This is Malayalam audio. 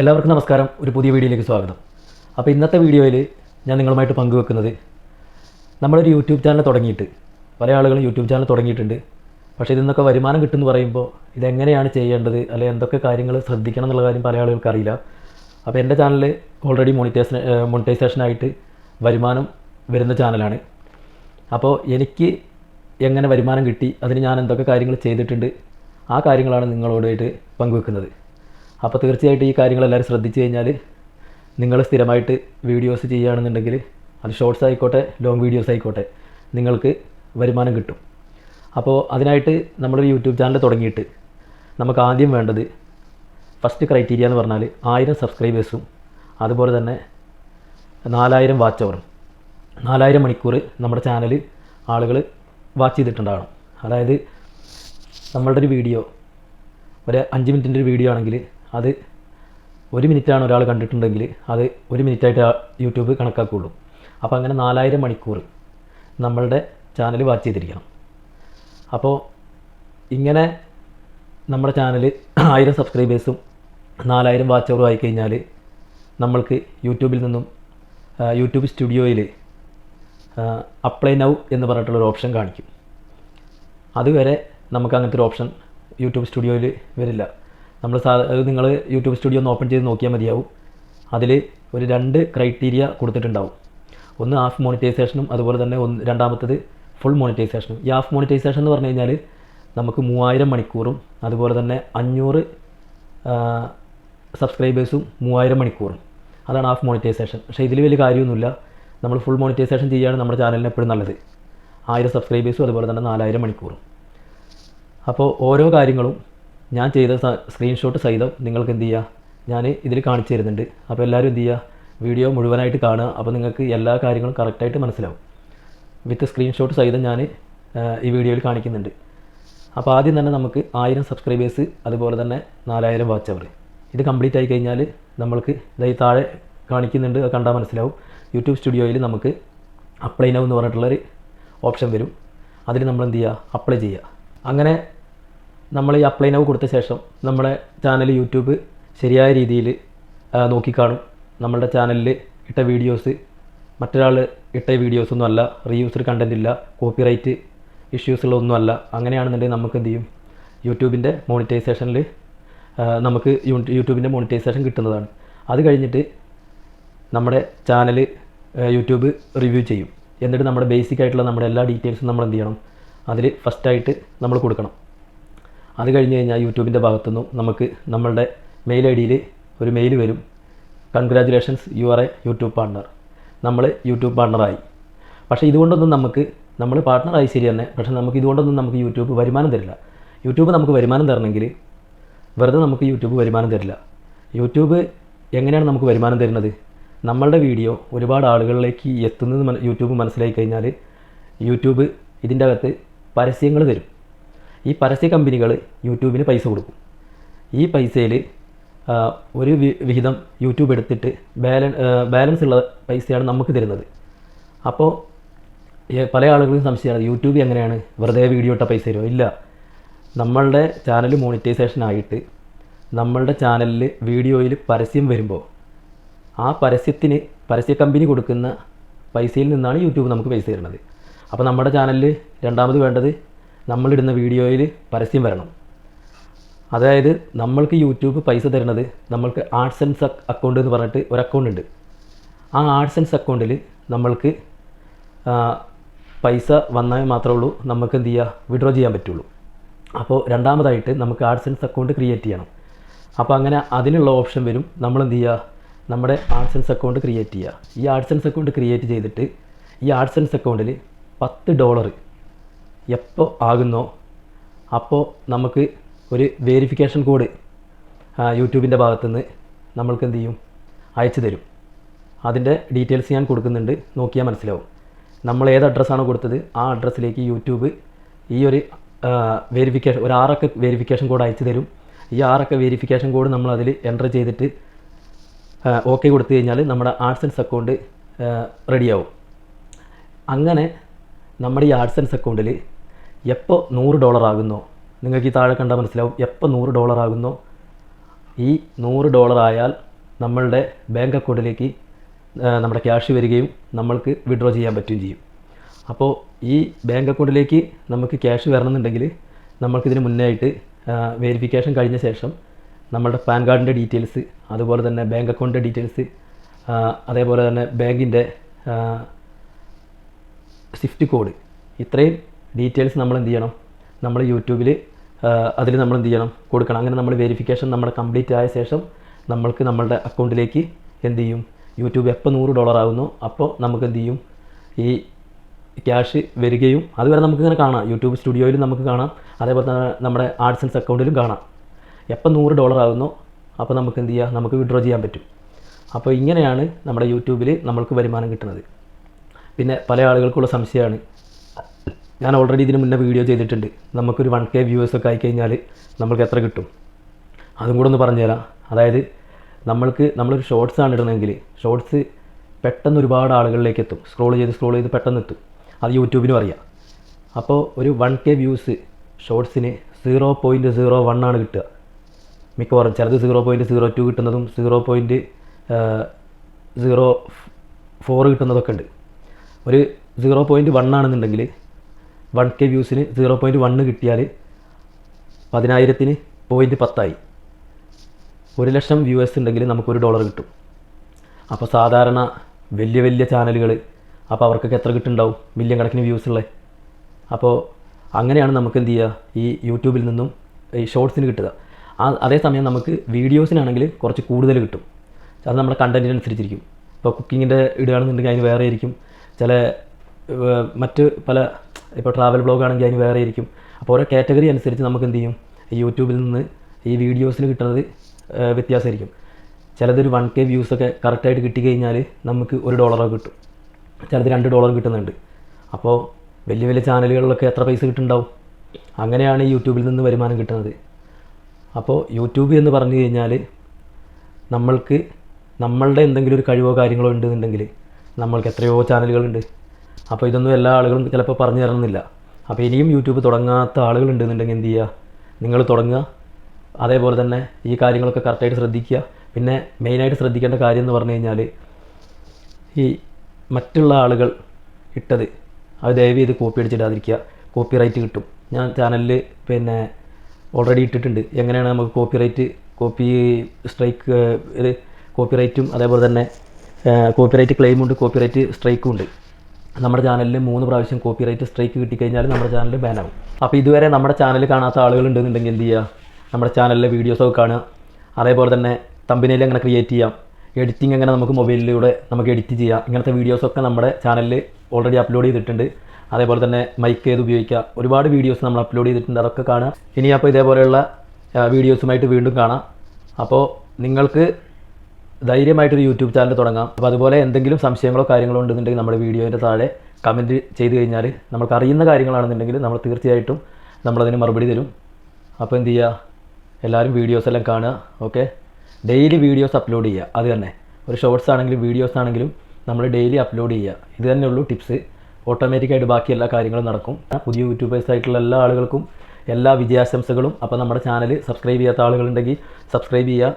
എല്ലാവർക്കും നമസ്കാരം. ഒരു പുതിയ വീഡിയോയിലേക്ക് സ്വാഗതം. അപ്പോൾ ഇന്നത്തെ വീഡിയോയിൽ ഞാൻ നിങ്ങളുമായിട്ട് പങ്കുവെക്കുന്നത് നമ്മളൊരു യൂട്യൂബ് ചാനൽ തുടങ്ങിയിട്ട് പല ആളുകളും യൂട്യൂബ് ചാനൽ തുടങ്ങിയിട്ടുണ്ട്. പക്ഷേ ഇതിന്നൊക്കെ വരുമാനം കിട്ടുമെന്ന് പറയുമ്പോൾ ഇതെങ്ങനെയാണ് ചെയ്യേണ്ടത്? അല്ലെങ്കിൽ എന്തൊക്കെ കാര്യങ്ങൾ ശ്രദ്ധിക്കണം എന്നുള്ള കാര്യം പല ആളുകൾക്ക് അറിയില്ല. അപ്പോൾ എന്റെ ചാനൽ ഓൾറെഡി മോണിറ്റൈസേഷൻ മോണിറ്റൈസേഷനായിട്ട് വരുമാനം വരുന്ന ചാനലാണ്. അപ്പോൾ എനിക്ക് എങ്ങനെ വരുമാനം കിട്ടി അതിന് ഞാൻ എന്തൊക്കെ കാര്യങ്ങൾ ചെയ്തിട്ടുണ്ട് ആ കാര്യങ്ങളാണ് നിങ്ങളോടായിട്ട് പങ്കുവെക്കുന്നത്. അപ്പോൾ തീർച്ചയായിട്ടും ഈ കാര്യങ്ങളെല്ലാവരും ശ്രദ്ധിച്ചു കഴിഞ്ഞാൽ നിങ്ങൾ സ്ഥിരമായിട്ട് വീഡിയോസ് ചെയ്യുകയാണെന്നുണ്ടെങ്കിൽ അത് ഷോർട്സ് ആയിക്കോട്ടെ ലോങ് വീഡിയോസ് ആയിക്കോട്ടെ നിങ്ങൾക്ക് വരുമാനം കിട്ടും. അപ്പോൾ അതിനായിട്ട് നമ്മളൊരു യൂട്യൂബ് ചാനൽ തുടങ്ങിയിട്ട് നമുക്ക് ആദ്യം വേണ്ടത് ഫസ്റ്റ് ക്രൈറ്റീരിയ എന്ന് പറഞ്ഞാൽ ആയിരം സബ്സ്ക്രൈബേഴ്സും അതുപോലെ തന്നെ നാലായിരം വാച്ച് അവറും നാലായിരം മണിക്കൂർ നമ്മുടെ ചാനൽ ആളുകൾ വാച്ച് ചെയ്തിട്ടുണ്ടാകണം അതായത് നമ്മളുടെ ഒരു വീഡിയോ ഒരു അഞ്ച് മിനിറ്റിന്റെ ഒരു വീഡിയോ ആണെങ്കിൽ അത് ഒരു മിനിറ്റാണ് ഒരാൾ കണ്ടിട്ടുണ്ടെങ്കിൽ അത് ഒരു മിനിറ്റായിട്ട് യൂട്യൂബ് കണക്കാക്കുകയുള്ളൂ. അപ്പോൾ അങ്ങനെ നാലായിരം മണിക്കൂർ നമ്മളുടെ ചാനൽ വാച്ച് ചെയ്തിരിക്കണം. അപ്പോൾ ഇങ്ങനെ നമ്മുടെ ചാനൽ ആയിരം സബ്സ്ക്രൈബേഴ്സും നാലായിരം വാച്ചവറും ആയി കഴിഞ്ഞാൽ നമ്മൾക്ക് യൂട്യൂബിൽ നിന്നും യൂട്യൂബ് സ്റ്റുഡിയോയിൽ അപ്ലൈ നൗ എന്ന് പറഞ്ഞിട്ടുള്ളൊരു ഓപ്ഷൻ കാണിക്കും. അതുവരെ നമുക്ക് അങ്ങനത്തെ ഒരു ഓപ്ഷൻ യൂട്യൂബ് സ്റ്റുഡിയോയിൽ വരില്ല. നമ്മൾ സാ നിങ്ങൾ യൂട്യൂബ് സ്റ്റുഡിയോ ഒന്ന് ഓപ്പൺ ചെയ്ത് നോക്കിയാൽ മതിയാവും. അതിൽ ഒരു രണ്ട് ക്രൈറ്റീരിയ കൊടുത്തിട്ടുണ്ടാവും. ഒന്ന് ഹാഫ് മോണിറ്റൈസേഷനും അതുപോലെ തന്നെ ഒന്ന് രണ്ടാമത്തത് ഫുൾ മോണിറ്റൈസേഷനും ഈ ഹാഫ് മോണിറ്റൈസേഷൻ എന്ന് പറഞ്ഞു കഴിഞ്ഞാൽ നമുക്ക് മൂവായിരം മണിക്കൂറും അതുപോലെ തന്നെ അഞ്ഞൂറ് സബ്സ്ക്രൈബേഴ്സും മൂവായിരം മണിക്കൂറും. അതാണ് ഹാഫ് മോണിറ്റൈസേഷൻ പക്ഷേ ഇതിൽ വലിയ കാര്യമൊന്നുമില്ല. നമ്മൾ ഫുൾ മോണിറ്റൈസേഷൻ ചെയ്യുകയാണ് നമ്മുടെ ചാനലിന് എപ്പോഴും നല്ലത്. ആയിരം സബ്സ്ക്രൈബേഴ്സും അതുപോലെ തന്നെ നാലായിരം മണിക്കൂറും. അപ്പോൾ ഓരോ കാര്യങ്ങളും ഞാൻ ചെയ്ത സ്ക്രീൻഷോട്ട് സഹിതം നിങ്ങൾക്ക് എന്ത് ചെയ്യുക ഞാൻ ഇതിൽ കാണിച്ചു തരുന്നുണ്ട്. അപ്പോൾ എല്ലാവരും എന്ത് ചെയ്യുക വീഡിയോ മുഴുവനായിട്ട് കാണുക. അപ്പോൾ നിങ്ങൾക്ക് എല്ലാ കാര്യങ്ങളും കറക്റ്റായിട്ട് മനസ്സിലാവും. വിത്ത് സ്ക്രീൻഷോട്ട് സഹിതം ഞാൻ ഈ വീഡിയോയിൽ കാണിക്കുന്നുണ്ട്. അപ്പോൾ ആദ്യം തന്നെ നമുക്ക് ആയിരം സബ്സ്ക്രൈബേഴ്സ് അതുപോലെ തന്നെ നാലായിരം വാച്ച് അവർ ഇത് കംപ്ലീറ്റ് ആയി കഴിഞ്ഞാൽ നമ്മൾക്ക് ഇതായി താഴെ കാണിക്കുന്നുണ്ട്. അത് കണ്ടാൽ മനസ്സിലാവും. യൂട്യൂബ് സ്റ്റുഡിയോയിൽ നമുക്ക് അപ്ലൈ നൗ എന്ന് പറഞ്ഞിട്ടുള്ളൊരു ഓപ്ഷൻ വരും. അതിൽ നമ്മൾ എന്ത് ചെയ്യുക അപ്ലൈ ചെയ്യുക അങ്ങനെ നമ്മൾ ഈ അപ്ലൈ നൗ കൊടുത്ത ശേഷം നമ്മുടെ ചാനൽ യൂട്യൂബ് ശരിയായ രീതിയിൽ നോക്കിക്കാണും. നമ്മളുടെ ചാനലിൽ ഇട്ട വീഡിയോസ് മറ്റൊരാൾ ഇട്ട വീഡിയോസൊന്നും അല്ല റീയൂസ്ഡ് കണ്ടന്റ് ഇല്ല കോപ്പിറൈറ്റ് ഇഷ്യൂസ് ഉള്ളതൊന്നും അല്ല. അങ്ങനെയാണെന്നുണ്ടെങ്കിൽ നമുക്ക് എന്ത് ചെയ്യും? യൂട്യൂബിന്റെ മോണിറ്റൈസേഷനിൽ നമുക്ക് യൂട്യൂബിന്റെ മോണിറ്റൈസേഷൻ കിട്ടുന്നതാണ്. അത് കഴിഞ്ഞിട്ട് നമ്മുടെ ചാനൽ യൂട്യൂബ് റിവ്യൂ ചെയ്യും. എന്നിട്ട് നമ്മുടെ ബേസിക് ആയിട്ടുള്ള നമ്മുടെ എല്ലാ ഡീറ്റെയിൽസും നമ്മൾ എന്ത് ചെയ്യണം? അതിൽ ഫസ്റ്റായിട്ട് നമ്മൾ കൊടുക്കണം. അത് കഴിഞ്ഞ് കഴിഞ്ഞാൽ യൂട്യൂബിന്റെ ഭാഗത്തുനിന്നും നമുക്ക് നമ്മളുടെ മെയിൽ ഐ ഡിയിൽ ഒരു മെയിൽ വരും. Congratulations you are a YouTube partner നമ്മൾ യൂട്യൂബ് പാർട്ണറായി പക്ഷേ ഇതുകൊണ്ടൊന്നും നമുക്ക് നമ്മൾ പാർട്ണറായി ശരി തന്നെ പക്ഷേ നമുക്ക് ഇതുകൊണ്ടൊന്നും നമുക്ക് യൂട്യൂബ് വരുമാനം തരില്ല. യൂട്യൂബ് നമുക്ക് വരുമാനം തരണമെങ്കിൽ വെറുതെ നമുക്ക് യൂട്യൂബ് വരുമാനം തരില്ല. യൂട്യൂബ് എങ്ങനെയാണ് നമുക്ക് വരുമാനം തരുന്നത്? നമ്മളുടെ വീഡിയോ ഒരുപാട് ആളുകളിലേക്ക് എത്തുന്നത് യൂട്യൂബ് മനസ്സിലാക്കി കഴിഞ്ഞാൽ യൂട്യൂബ് ഇതിന്റെ അകത്ത് പരസ്യങ്ങൾ തരും. ഈ പരസ്യ കമ്പനികൾ യൂട്യൂബിന് പൈസ കൊടുക്കും. ഈ പൈസയിൽ ഒരു വിഹിതം യൂട്യൂബ് എടുത്തിട്ട് ബാലൻ ബാലൻസ് ഉള്ള പൈസയാണ് നമുക്ക് തരുന്നത്. അപ്പോൾ പല ആളുകൾക്കും സംശയമാണ് യൂട്യൂബ് എങ്ങനെയാണ്? വെറുതെ വീഡിയോ ഇട്ട പൈസ തരുമോ ഇല്ല. നമ്മളുടെ ചാനൽ മോണിറ്റൈസേഷൻ ആയിട്ട് നമ്മളുടെ ചാനലിൽ വീഡിയോയിൽ പരസ്യം വരുമ്പോൾ ആ പരസ്യത്തിന് പരസ്യ കമ്പനി കൊടുക്കുന്ന പൈസയിൽ നിന്നാണ് യൂട്യൂബ് നമുക്ക് പൈസ തരുന്നത്. അപ്പോൾ നമ്മുടെ ചാനലിൽ രണ്ടാമത് വേണ്ടത് നമ്മളിടുന്ന വീഡിയോയിൽ പരസ്യം വരണം. അതായത് നമ്മൾക്ക് യൂട്യൂബ് പൈസ തരുന്നത് നമ്മൾക്ക് ആർട്സ് ആൻഡ് അക്കൗണ്ട് എന്ന് പറഞ്ഞിട്ട് ഒരു അക്കൗണ്ട് ഉണ്ട്. ആ ആർട്സ് ആൻഡ് അക്കൗണ്ടിൽ നമ്മൾക്ക് പൈസ വന്നാൽ മാത്രമേ ഉള്ളൂ നമുക്ക് എന്ത് ചെയ്യുക? വിഡ്രോ ചെയ്യാൻ പറ്റുള്ളൂ. അപ്പോൾ രണ്ടാമതായിട്ട് നമുക്ക് ആർട്സ് ആഡ്സൻസ് അക്കൗണ്ട് ക്രിയേറ്റ് ചെയ്യണം. അപ്പോൾ അങ്ങനെ അതിനുള്ള ഓപ്ഷൻ വരും. നമ്മൾ എന്ത് ചെയ്യുക? നമ്മുടെ ആർട്സ് ആഡ്സൻസ് അക്കൗണ്ട് ക്രിയേറ്റ് ചെയ്യുക. ഈ ആർട്സ് ആഡ്സൻസ് അക്കൗണ്ട് ക്രിയേറ്റ് ചെയ്തിട്ട് ഈ ആർട്സ് ആഡ്സൻസ് അക്കൗണ്ടിൽ പത്ത് ഡോളർ എപ്പോൾ ആകുന്നോ അപ്പോൾ നമുക്ക് ഒരു വേരിഫിക്കേഷൻ കോഡ് യൂട്യൂബിന്റെ ഭാഗത്തുനിന്ന് നമ്മൾക്ക് എന്ത് ചെയ്യും? അയച്ചു തരും. അതിന്റെ ഡീറ്റെയിൽസ് ഞാൻ കൊടുക്കുന്നുണ്ട്. നോക്കിയാൽ മനസ്സിലാവും. നമ്മൾ ഏത് അഡ്രസ്സാണോ കൊടുത്തത് ആ അഡ്രസ്സിലേക്ക് യൂട്യൂബ് ഈ ഒരു വെരിഫിക്കേഷൻ ഒരു ആറക്ക വെരിഫിക്കേഷൻ കോഡ് അയച്ചു തരും. ഈ ആറക്ക വെരിഫിക്കേഷൻ കോഡ് നമ്മൾ അതിൽ എന്റർ ചെയ്തിട്ട് ഓക്കെ കൊടുത്തു കഴിഞ്ഞാൽ നമ്മുടെ ആഡ്സൻസ് അക്കൗണ്ട് റെഡിയാവും അങ്ങനെ നമ്മുടെ ഈ ആഡ്സൻസ് അക്കൗണ്ടിൽ എപ്പോൾ നൂറ് ഡോളർ ആകുന്നോ നിങ്ങൾക്ക് ഈ താഴെ കണ്ടാൽ മനസ്സിലാവും എപ്പോൾ നൂറ് ഡോളർ ആകുന്നോ ഈ നൂറ് ഡോളർ ആയാൽ നമ്മളുടെ ബാങ്ക് അക്കൗണ്ടിലേക്ക് നമ്മുടെ ക്യാഷ് വരികയും നമ്മൾക്ക് വിഡ്രോ ചെയ്യാൻ പറ്റുകയും ചെയ്യും. അപ്പോൾ ഈ ബാങ്ക് അക്കൗണ്ടിലേക്ക് നമുക്ക് ക്യാഷ് വരണമെന്നുണ്ടെങ്കിൽ നമ്മൾക്കിതിന് മുന്നേ ആയിട്ട് വെരിഫിക്കേഷൻ കഴിഞ്ഞ ശേഷം നമ്മളുടെ പാൻ കാർഡിന്റെ ഡീറ്റെയിൽസ് അതുപോലെ തന്നെ ബാങ്ക് അക്കൗണ്ടിന്റെ ഡീറ്റെയിൽസ് അതേപോലെ തന്നെ ബാങ്കിന്റെ സ്വിഫ്റ്റ് കോഡ് ഇത്രയും ഡീറ്റെയിൽസ് നമ്മൾ എന്ത് ചെയ്യണം? നമ്മൾ യൂട്യൂബിൽ അതിൽ നമ്മൾ എന്ത് ചെയ്യണം? കൊടുക്കണം. അങ്ങനെ നമ്മൾ വെരിഫിക്കേഷൻ നമ്മൾ കംപ്ലീറ്റ് ആയ ശേഷം നമ്മൾക്ക് നമ്മളുടെ അക്കൗണ്ടിലേക്ക് എന്ത് ചെയ്യും? യൂട്യൂബ് എപ്പോൾ നൂറ് ഡോളർ ആകുന്നു അപ്പോൾ നമുക്ക് എന്ത് ചെയ്യും? ഈ ക്യാഷ് വരികയും അതുവരെ നമുക്കിങ്ങനെ കാണാം. യൂട്യൂബ് സ്റ്റുഡിയോയിൽ നമുക്ക് കാണാം. അതേപോലെ തന്നെ നമ്മുടെ ആഡ്സൻസ് അക്കൗണ്ടിലും കാണാം. എപ്പോൾ നൂറ് ഡോളർ ആകുന്നു അപ്പോൾ നമുക്ക് എന്ത് ചെയ്യാം? നമുക്ക് വിഡ്രോ ചെയ്യാൻ പറ്റും. അപ്പോൾ ഇങ്ങനെയാണ് നമ്മുടെ യൂട്യൂബിൽ നമ്മൾക്ക് വരുമാനം കിട്ടുന്നത്. പിന്നെ പല ആളുകൾക്കുള്ള സംശയമാണ്. ഞാൻ ഓൾറെഡി ഇതിന് മുന്നേ വീഡിയോ ചെയ്തിട്ടുണ്ട്. നമുക്കൊരു വൺ കെ വ്യൂവേഴ്സ് ഒക്കെ ആയിക്കഴിഞ്ഞാൽ നമ്മൾക്ക് എത്ര കിട്ടും? അതും കൂടെ ഒന്ന് പറഞ്ഞുതരാം. അതായത് നമ്മൾക്ക് നമ്മളൊരു ഷോർട്സ് ആണ് ഇടുന്നതെങ്കിൽ ഷോർട്സ് പെട്ടെന്ന് ഒരുപാട് ആളുകളിലേക്ക് എത്തും. സ്ക്രോൾ ചെയ്ത് സ്ക്രോൾ ചെയ്ത് പെട്ടെന്ന് എത്തും. അത് യൂട്യൂബിനും അറിയാം. അപ്പോൾ ഒരു വൺ കെ വ്യൂസ് ഷോർട്സിന് സീറോ പോയിന്റ് സീറോ വൺ ആണ് കിട്ടുക. മിക്കവാറും ചിലത് സീറോ പോയിന്റ് സീറോ ടു കിട്ടുന്നതും സീറോ പോയിന്റ് സീറോ ഫോർ കിട്ടുന്നതൊക്കെ ഉണ്ട്. ഒരു സീറോ പോയിന്റ് വൺ ആണെന്നുണ്ടെങ്കിൽ വൺ കെ വ്യൂസിന് സീറോ പോയിന്റ് വണ്ണ് കിട്ടിയാൽ പതിനായിരത്തിന് പോയിന്റ് പത്തായി. ഒരു ലക്ഷം വ്യൂവേഴ്സ് ഉണ്ടെങ്കിൽ നമുക്കൊരു ഡോളർ കിട്ടും. അപ്പോൾ സാധാരണ വലിയ വലിയ ചാനലുകൾ അപ്പോൾ അവർക്കൊക്കെ എത്ര കിട്ടുന്നുണ്ടാവും? മില്യൺ കണക്കിന് വ്യൂസ് ഉള്ളത് അപ്പോൾ അങ്ങനെയാണ് നമുക്ക് എന്ത് ചെയ്യുക ഈ യൂട്യൂബിൽ നിന്നും ഈ ഷോർട്സിന് കിട്ടുക. ആ അതേസമയം നമുക്ക് വീഡിയോസിനാണെങ്കിൽ കുറച്ച് കൂടുതൽ കിട്ടും. അത് നമ്മുടെ കണ്ടന്റിനനുസരിച്ചിരിക്കും ഇപ്പോൾ കുക്കിങ്ങിന്റെ ഇടുകയാണെന്നുണ്ടെങ്കിൽ അതിന് വേറെ ആയിരിക്കും. ചില മറ്റ് പല ഇപ്പോൾ ട്രാവൽ ബ്ലോഗ് ആണെങ്കിൽ അതിന് വേറെ ആയിരിക്കും. അപ്പോൾ ഓരോ കാറ്റഗറി അനുസരിച്ച് നമുക്ക് എന്ത് ചെയ്യും? യൂട്യൂബിൽ നിന്ന് ഈ വീഡിയോസിൽ കിട്ടുന്നത് വ്യത്യാസമായിരിക്കും. ചിലതൊരു വൺ കെ വ്യൂസൊക്കെ കറക്റ്റായിട്ട് കിട്ടിക്കഴിഞ്ഞാൽ നമുക്ക് ഒരു ഡോളറോ കിട്ടും. ചിലത് രണ്ട് ഡോളർ കിട്ടുന്നുണ്ട്. അപ്പോൾ വലിയ വലിയ ചാനലുകളിലൊക്കെ എത്ര പൈസ കിട്ടുന്നുണ്ടാവും? അങ്ങനെയാണ് യൂട്യൂബിൽ നിന്ന് വരുമാനം കിട്ടുന്നത്. അപ്പോൾ യൂട്യൂബ് എന്ന് പറഞ്ഞു കഴിഞ്ഞാൽ നമ്മൾക്ക് നമ്മളുടെ എന്തെങ്കിലും ഒരു കഴിവോ കാര്യങ്ങളോ ഉണ്ടെന്നുണ്ടെങ്കിൽ നമ്മൾക്ക് എത്രയോ ചാനലുകളുണ്ട്. അപ്പോൾ ഇതൊന്നും എല്ലാ ആളുകളും ചിലപ്പോൾ പറഞ്ഞു തരണമെന്നില്ല. അപ്പോൾ ഇനിയും യൂട്യൂബ് തുടങ്ങാത്ത ആളുകളുണ്ടെന്നുണ്ടെങ്കിൽ എന്ത് ചെയ്യുക? നിങ്ങൾ തുടങ്ങുക. അതേപോലെ തന്നെ ഈ കാര്യങ്ങളൊക്കെ കറക്റ്റായിട്ട് ശ്രദ്ധിക്കുക. പിന്നെ മെയിനായിട്ട് ശ്രദ്ധിക്കേണ്ട കാര്യം എന്ന് പറഞ്ഞു കഴിഞ്ഞാൽ ഈ മറ്റുള്ള ആളുകൾ ഇട്ടത് അത് ദയവ് ചെയ്ത് കോപ്പി അടിച്ചിടാതിരിക്കുക. കോപ്പി റൈറ്റ് കിട്ടും. ഞാൻ ചാനലിൽ പിന്നെ ഓൾറെഡി ഇട്ടിട്ടുണ്ട്. എങ്ങനെയാണ് നമുക്ക് കോപ്പി റൈറ്റ് കോപ്പി സ്ട്രൈക്ക് ഇത് കോപ്പി റൈറ്റും അതേപോലെ തന്നെ കോപ്പി റൈറ്റ് ക്ലെയിമുണ്ട് കോപ്പി റൈറ്റ് സ്ട്രൈക്കും ഉണ്ട്. നമ്മുടെ ചാനലിൽ മൂന്ന് പ്രാവശ്യം കോപ്പി റൈറ്റ് സ്ട്രൈക്ക് കിട്ടിക്കഴിഞ്ഞാൽ നമ്മുടെ ചാനൽ ബാനാവും അപ്പോൾ ഇതുവരെ നമ്മുടെ ചാനൽ കാണാത്ത ആളുകൾ ഉണ്ടെന്നുണ്ടെങ്കിൽ എന്ത് ചെയ്യുക നമ്മുടെ ചാനലിലെ വീഡിയോസൊക്കെ കാണുക. അതേപോലെ തന്നെ തമ്പനിയിൽ എങ്ങനെ ക്രിയേറ്റ് ചെയ്യാം. എഡിറ്റിംഗ് എങ്ങനെ നമുക്ക് മൊബൈലിലൂടെ നമുക്ക് എഡിറ്റ് ചെയ്യാം. ഇങ്ങനത്തെ വീഡിയോസൊക്കെ നമ്മുടെ ചാനലിൽ ഓൾറെഡി അപ്ലോഡ് ചെയ്തിട്ടുണ്ട്. അതേപോലെ തന്നെ മൈക്ക് ഏത് ഉപയോഗിക്കുക. ഒരുപാട് വീഡിയോസ് നമ്മൾ അപ്ലോഡ് ചെയ്തിട്ടുണ്ട്. അതൊക്കെ കാണുക. ഇനി അപ്പോൾ ഇതേപോലെയുള്ള വീഡിയോസുമായിട്ട് വീണ്ടും കാണാം. അപ്പോൾ നിങ്ങൾക്ക് ധൈര്യമായിട്ടൊരു യൂട്യൂബ് ചാനൽ തുടങ്ങാം. അപ്പോൾ അതുപോലെ എന്തെങ്കിലും സംശയങ്ങളോ കാര്യങ്ങളോ ഉണ്ടെന്നുണ്ടെങ്കിൽ നമ്മുടെ വീഡിയോന്റെ താഴെ കമന്റ് ചെയ്ത് കഴിഞ്ഞാൽ നമുക്ക് അറിയുന്ന കാര്യങ്ങളാണെന്നുണ്ടെങ്കിൽ നമ്മൾ തീർച്ചയായിട്ടും നമ്മളതിന് മറുപടി തരും. അപ്പോൾ എന്ത് ചെയ്യുക എല്ലാവരും വീഡിയോസ് എല്ലാം കാണുക ഓക്കെ ഡെയിലി വീഡിയോസ് അപ്ലോഡ് ചെയ്യുക. അത് തന്നെ. ഒരു ഷോർട്സ് ആണെങ്കിലും വീഡിയോസ് ആണെങ്കിലും നമ്മൾ ഡെയിലി അപ്ലോഡ് ചെയ്യുക. ഇത് തന്നെയുള്ളൂ ടിപ്സ് ഓട്ടോമാറ്റിക്കായിട്ട് ബാക്കി എല്ലാ കാര്യങ്ങളും നടക്കും. പുതിയ യൂട്യൂബേഴ്സ് ആയിട്ടുള്ള എല്ലാ ആളുകൾക്കും എല്ലാ വിജയാശംസകളും. അപ്പോൾ നമ്മുടെ ചാനൽ സബ്സ്ക്രൈബ് ചെയ്യാത്ത ആളുകളുണ്ടെങ്കിൽ സബ്സ്ക്രൈബ് ചെയ്യുക.